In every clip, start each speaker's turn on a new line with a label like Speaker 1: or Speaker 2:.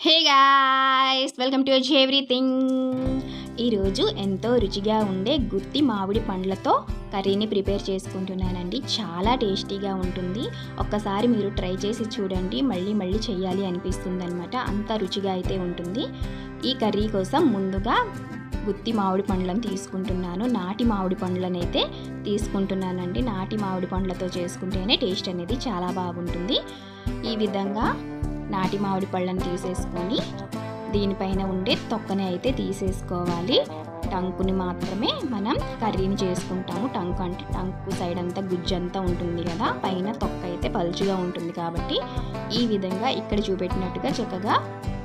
Speaker 1: Hey guys welcome to అచ్ everything. ఈరోజు ఎంతో రుచిగా ఉండే గుత్తి మామిడి పండ్లతో కర్రీని ప్రిపేర్ చేసుకుంటున్నానండి. చాలా టేస్టీగా ఉంటుంది. ఒక్కసారి మీరు ట్రై చేసి చూడండి. మళ్ళీ మళ్ళీ చేయాలి అనిపిస్తుంది అనమాట అంత రుచిగా అయితే ఉంటుంది. ఈ కర్రీ కోసం ముందుగా గుత్తి మామిడి పండ్లను తీసుకుంటున్నాను. నాటి మామిడి పండ్లను అయితే తీసుకుంటున్నానండి. నాటి మామిడి పండ్లతో చేసుకుంటేనే టేస్ట్ అనేది చాలా బాగుంటుంది. ఈ విధంగా నాటి మామిడి పళ్ళను తీసేసుకొని దీనిపైన ఉండే తొక్కని అయితే తీసేసుకోవాలి. టంకుని మాత్రమే మనం కర్రీని చేసుకుంటాము. టంకు అంటే టంకు సైడ్ అంతా గుజ్జు అంతా ఉంటుంది కదా పైన తొక్క అయితే పలుచుగా ఉంటుంది కాబట్టి ఈ విధంగా ఇక్కడ చూపెట్టినట్టుగా చక్కగా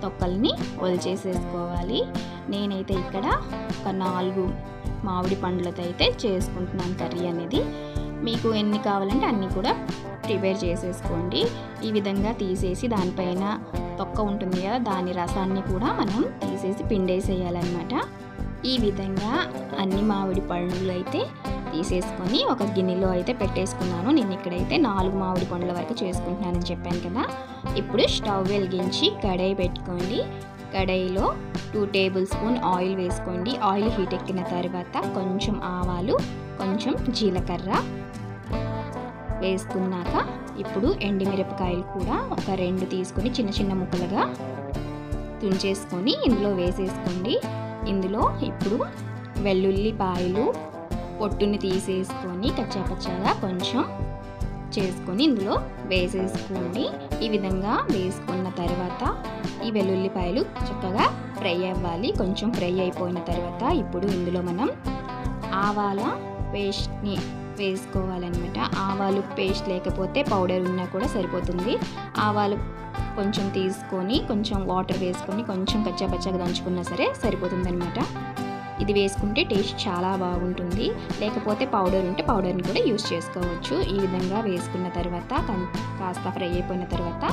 Speaker 1: తొక్కల్ని ఒలిచేసేసుకోవాలి నేనైతే ఇక్కడ ఒక నాలుగు మామిడి పండ్లతో అయితే చేసుకుంటున్నాను కర్రీ అనేది. మీకు ఎన్ని కావాలంటే అన్నీ కూడా ప్రిపేర్ చేసేసుకోండి. ఈ విధంగా తీసేసి దానిపైన తొక్క ఉంటుంది కదా దాని రసాన్ని కూడా మనం తీసేసి పిండేసేయాలన్నమాట. ఈ విధంగా అన్ని మామిడి పండ్లు అయితే తీసేసుకొని ఒక గిన్నెలో అయితే పెట్టేసుకున్నాను. నేను ఇక్కడైతే నాలుగు మామిడి పండ్ల వరకు చేసుకుంటున్నానని చెప్పాను కదా. ఇప్పుడు స్టవ్ వెలిగించి కడాయి పెట్టుకోండి. కడాయిలో టూ టేబుల్ స్పూన్ ఆయిల్ వేసుకోండి. ఆయిల్ హీట్ ఎక్కిన తర్వాత కొంచెం ఆవాలు కొంచెం జీలకర్ర వేసుకున్నాక ఇప్పుడు ఎండుమిరపకాయలు కూడా ఒక రెండు తీసుకొని చిన్న చిన్న ముక్కలుగా తుంచేసుకొని ఇందులో వేసేసుకోండి. ఇందులో ఇప్పుడు వెల్లుల్లిపాయలు పొట్టుని తీసేసుకొని కచ్చాపచ్చాగా కొంచెం చేసుకొని ఇందులో వేసేసుకోండి. ఈ విధంగా వేసుకున్న తర్వాత ఈ వెల్లుల్లిపాయలు చక్కగా ఫ్రై అవ్వాలి. కొంచెం ఫ్రై అయిపోయిన తర్వాత ఇప్పుడు ఇందులో మనం ఆవాల పేస్ట్ని వేసుకోవాలన్నమాట. ఆవాలు పేస్ట్ లేకపోతే పౌడర్ ఉన్నా కూడా సరిపోతుంది. ఆవాలు కొంచెం తీసుకొని కొంచెం వాటర్ వేసుకొని కొంచెం కచ్చాపచ్చాగా దంచుకున్నా సరే సరిపోతుందన్నమాట. ఇది వేసుకుంటే టేస్ట్ చాలా బాగుంటుంది. లేకపోతే పౌడర్ ఉంటే పౌడర్ని కూడా యూస్ చేసుకోవచ్చు. ఈ విధంగా వేసుకున్న తర్వాత కాస్త ఫ్రై అయిపోయిన తర్వాత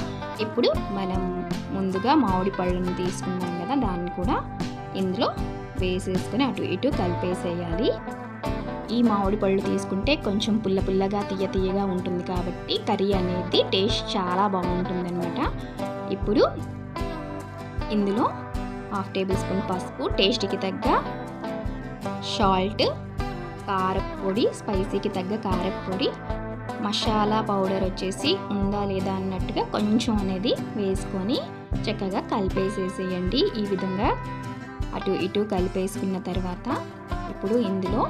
Speaker 1: ఇప్పుడు మనం ముందుగా మామిడి పళ్ళను తీసుకున్నాం కదా దాన్ని కూడా ఇందులో వేసేసుకొని అటు ఇటు కలిపేసేయాలి. ఈ మామిడి పళ్ళు తీసుకుంటే కొంచెం పుల్ల పుల్లగా తీయ తీయగా ఉంటుంది కాబట్టి కర్రీ అనేది టేస్ట్ చాలా బాగుంటుందన్నమాట. ఇప్పుడు ఇందులో హాఫ్ టేబుల్ స్పూన్ పసుపు టేస్ట్కి తగ్గ సాల్ట్ కారపొడి స్పైసీకి తగ్గ కారపొడి మసాలా పౌడర్ వచ్చేసి ఉందా లేదా అన్నట్టుగా కొంచెం అనేది వేసుకొని చక్కగా కలిపేసేసేయండి. ఈ విధంగా అటు ఇటు కలిపేసుకున్న తర్వాత ఇప్పుడు ఇందులో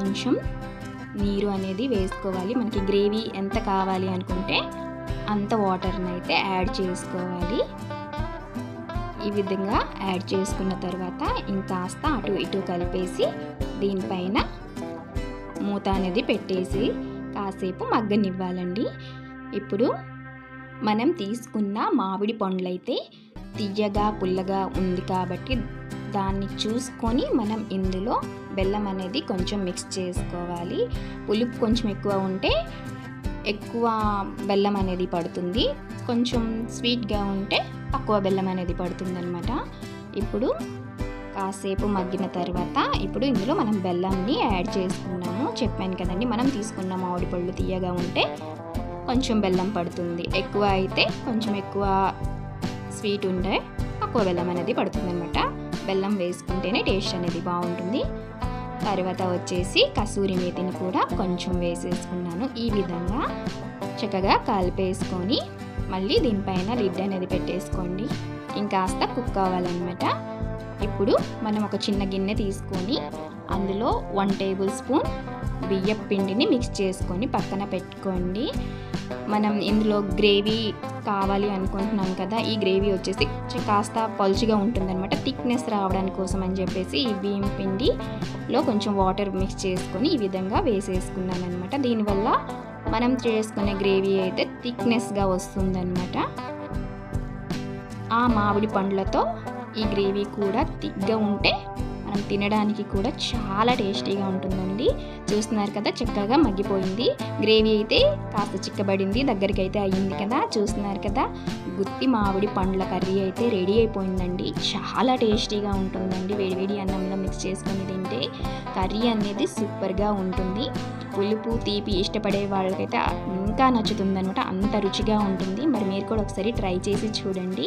Speaker 1: కొంచెం నీరు అనేది వేసుకోవాలి. మనకి గ్రేవీ ఎంత కావాలి అనుకుంటే అంత వాటర్ని అయితే యాడ్ చేసుకోవాలి. ఈ విధంగా యాడ్ చేసుకున్న తర్వాత ఇంకాస్త అటు ఇటు కలిపేసి దీనిపైన మూత అనేది పెట్టేసి కాసేపు మగ్గనివ్వాలండి. ఇప్పుడు మనం తీసుకున్న మామిడి పండ్లైతే తీయగా పుల్లగా ఉంది కాబట్టి దాన్ని చూసుకొని మనం ఇందులో బెల్లం అనేది కొంచెం మిక్స్ చేసుకోవాలి. పులుపు కొంచెం ఎక్కువ ఉంటే ఎక్కువ బెల్లం అనేది పడుతుంది. కొంచెం స్వీట్గా ఉంటే తక్కువ బెల్లం అనేది పడుతుంది అనమాట ఇప్పుడు కాసేపు మగ్గిన తర్వాత ఇప్పుడు ఇందులో మనం బెల్లంని యాడ్ చేసుకున్నాము. చెప్పాను కదండి మనం తీసుకున్న మామిడి పళ్ళు తీయగా ఉంటే కొంచెం బెల్లం పడుతుంది. ఎక్కువ అయితే కొంచెం ఎక్కువ స్వీట్ ఉంటే తక్కువ బెల్లం అనేది పడుతుంది అనమాట బెల్లం వేసుకుంటేనే టేస్ట్ అనేది బాగుంటుంది. తర్వాత వచ్చేసి కసూరి మేతిని కూడా కొంచెం వేసేసుకున్నాను ఈ విధంగా. చక్కగా కలిపేసుకొని మళ్ళీ దీనిపైన లిడ్ అనేది పెట్టేసుకోండి. ఇంకాస్త కుక్ కావాలన్నమాట ఇప్పుడు మనం ఒక చిన్న గిన్నె తీసుకొని అందులో వన్ టేబుల్ స్పూన్ బియ్యం పిండిని మిక్స్ చేసుకొని పక్కన పెట్టుకోండి. మనం ఇందులో గ్రేవీ కావాలి అనుకుంటున్నాం కదా ఈ గ్రేవీ వచ్చేసి కాస్త పలుచుగా ఉంటుందన్నమాట. థిక్నెస్ రావడానికి కోసం అని చెప్పేసి ఈ బియ్యం పిండిలో కొంచెం వాటర్ మిక్స్ చేసుకొని ఈ విధంగా వేసేసుకున్నాను అనమాట దీనివల్ల మనం చేసుకునే గ్రేవీ అయితే థిక్నెస్గా వస్తుందన్నమాట. ఆ మామిడి పండ్లతో ఈ గ్రేవీ కూడా థిక్గా ఉంటే మనం తినడానికి కూడా చాలా టేస్టీగా ఉంటుందండి. చూస్తున్నారు కదా చక్కగా మగ్గిపోయింది. గ్రేవీ అయితే కాస్త చిక్కబడింది దగ్గరికి అయితే అయ్యింది కదా చూస్తున్నారు కదా. గుత్తి మామిడి పండ్ల కర్రీ అయితే రెడీ అయిపోయిందండి. చాలా టేస్టీగా ఉంటుందండి. వేడివేడి అన్నంలో మిక్స్ చేసుకొని తింటే కర్రీ అనేది సూపర్గా ఉంటుంది. పులుపు తీపి ఇష్టపడే వాళ్ళకైతే ఇంకా నచ్చుతుంది అనమాట అంత రుచిగా ఉంటుంది. మరి మీరు కూడా ఒకసారి ట్రై చేసి చూడండి.